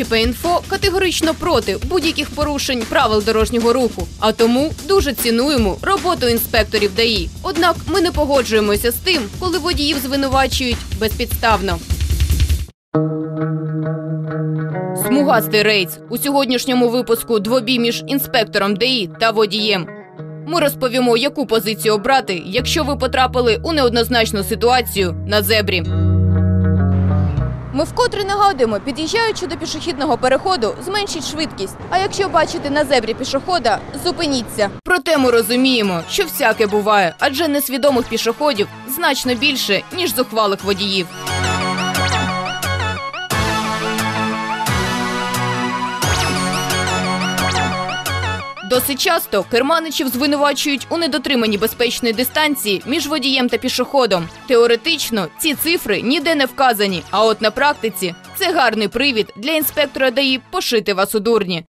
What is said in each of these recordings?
ЧП-інфо категорично проти будь-яких порушень правил дорожнього руху, а тому дуже цінуємо роботу інспекторів ДАІ. Однак ми не погоджуємося з тим, коли водіїв звинувачують безпідставно. Смугастий рейс у сьогоднішньому випуску двобій між інспектором ДАІ та водієм. Ми розповімо, яку позицію обрати, якщо ви потрапили у неоднозначну ситуацію на зебрі. Ми вкотре нагадуємо, під'їжджаючи до пішохідного переходу, зменшіть швидкість. А якщо бачите на зебрі пішохода, зупиніться. Проте ми розуміємо, що всяке буває, адже несвідомих пішоходів значно більше, ніж зухвалих водіїв. Досить часто керманичів звинувачують у недотриманні безпечної дистанції між водієм та пішоходом. Теоретично ці цифри ніде не вказані, а от на практиці це гарний привід для інспектора ДАІ пошити вас у дурні.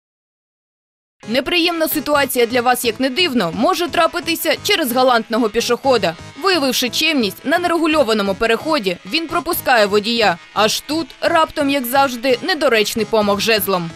Неприємна ситуація для вас, як не дивно, може трапитися через галантного пішохода. Виявивши чемність на нерегульованому переході, він пропускає водія. Аж тут раптом, як завжди, недоречний помах жезлом.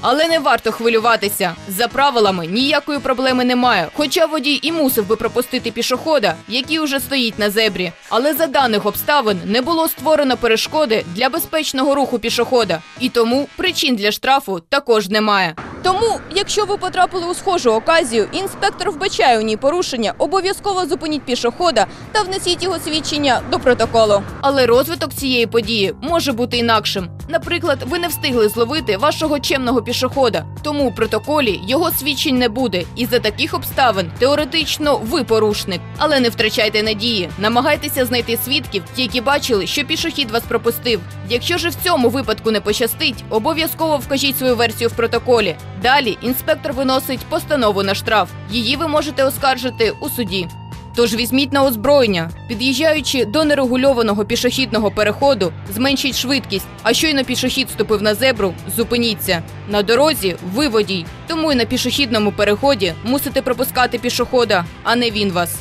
Але не варто хвилюватися. За правилами ніякої проблеми немає. Хоча водій і мусив би пропустити пішохода, який уже стоїть на зебрі. Але за даних обставин не було створено перешкоди для безпечного руху пішохода. І тому причин для штрафу також немає. Тому, якщо ви потрапили у схожу оказію, інспектор вбачає у ній порушення, обов'язково зупиніть пішохода та внесіть його свідчення до протоколу. Але розвиток цієї події може бути інакшим. Наприклад, ви не встигли зловити вашого чемного пішохода, тому в протоколі його свідчень не буде. І за таких обставин теоретично ви порушник. Але не втрачайте надії, намагайтеся знайти свідків, які бачили, що пішохід вас пропустив. Якщо ж в цьому випадку не пощастить, обов'язково вкажіть свою версію в протоколі. Далі інспектор виносить постанову на штраф. Її ви можете оскаржити у суді. Тож візьміть на озброєння, під'їжджаючи до нерегульованого пішохідного переходу, зменшіть швидкість, а щойно пішохід ступив на зебру, зупиніться. На дорозі ви водій, тому і на пішохідному переході мусите пропускати пішохода, а не він вас.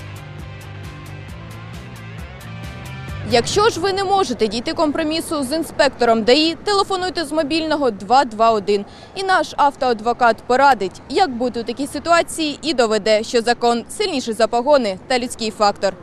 Якщо ж ви не можете дійти компромісу з інспектором ДАІ, телефонуйте з мобільного 221. І наш автоадвокат порадить, як бути у такій ситуації і доведе, що закон сильніший за погони та людський фактор.